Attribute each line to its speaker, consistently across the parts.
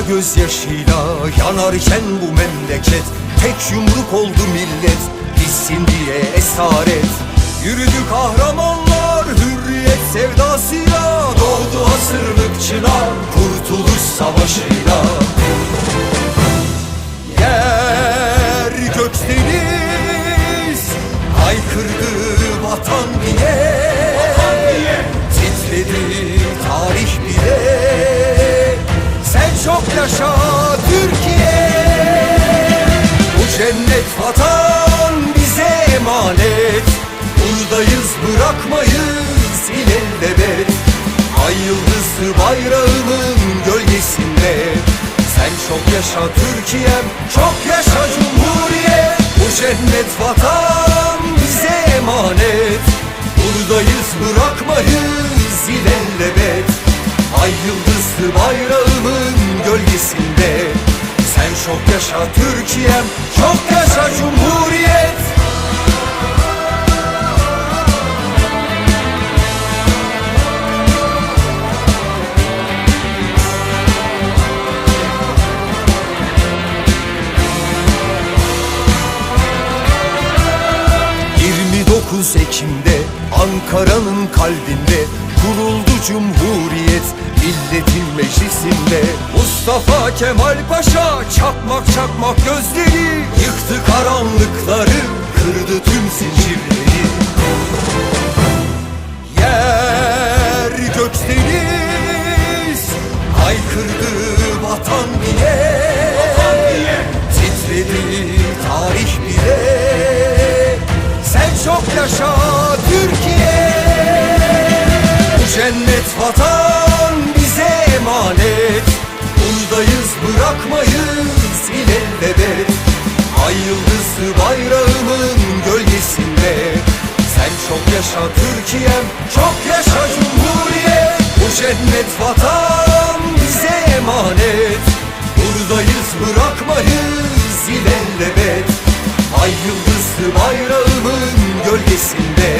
Speaker 1: gözyaşıyla yanarken bu memleket Tek yumruk oldu millet. Bitsin diye esaret Yürüdü kahramanlar hürriyet sevdasıyla. Doğdu asırlıkçılar kurtuluş savaşıyla yaşa Türkiye. Bu cennet vatan bize emanet. Buradayız bırakmayız ilellebet Ay yıldızlı bayrağının gölgesinde. Sen çok yaşa Türkiye'm Çok yaşa Cumhuriyet. Bu cennet vatan bize emanet. Buradayız bırakmayız ilellebet Ay yıldızlı bayrağımın gölgesinde Sen çok yaşa Türkiye'm Çok yaşa Cumhuriyet. ...29 Ekim'de Ankara'nın kalbinde Kuruldu Cumhuriyet milletin meclisinde Mustafa Kemal Paşa çakmak çakmak gözleri Yıktı karanlıkları kırdı tüm zincirleri. Yer gök deniz Haykırdı vatan diye Titredi tarih bile. Sen çok yaşa Türkiye. Cennet vatan yaşa Türkiye'm Çok yaşa Cumhuriyet. Bu cennet vatan bize emanet. Buradayız bırakmayız ilellebet Ay yıldızlı bayrağımın gölgesinde.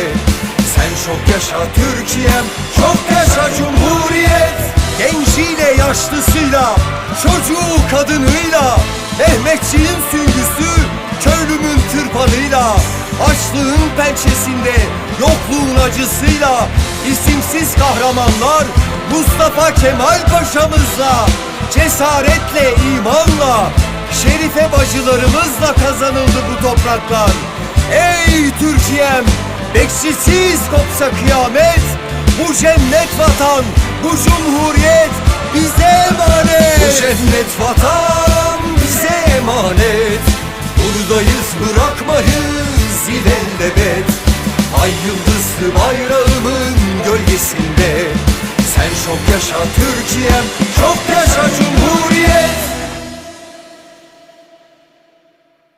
Speaker 1: Sen çok yaşa Türkiye'm Çok yaşa Cumhuriyet. Genciyle yaşlısıyla Çocuğu kadınıyla Mehmetçiğin süngüsü Köylümün tırpanıyla Açlığın pençesinde Yokluğun acısıyla isimsiz kahramanlar Mustafa Kemal Paşa'mızla Cesaretle, imanla Şerife bacılarımızla kazanıldı bu topraklar. Ey Türkiye'm Bekçisiz kopsa kıyamet Bu cennet vatan Bu cumhuriyet bize emanet. Bu cennet vatan bize emanet. Buradayız bırakmayız ilellebet Ay yıldızlı bayrağımın gölgesinde. Sen çok yaşa Türkiye'm Çok yaşa Cumhuriyet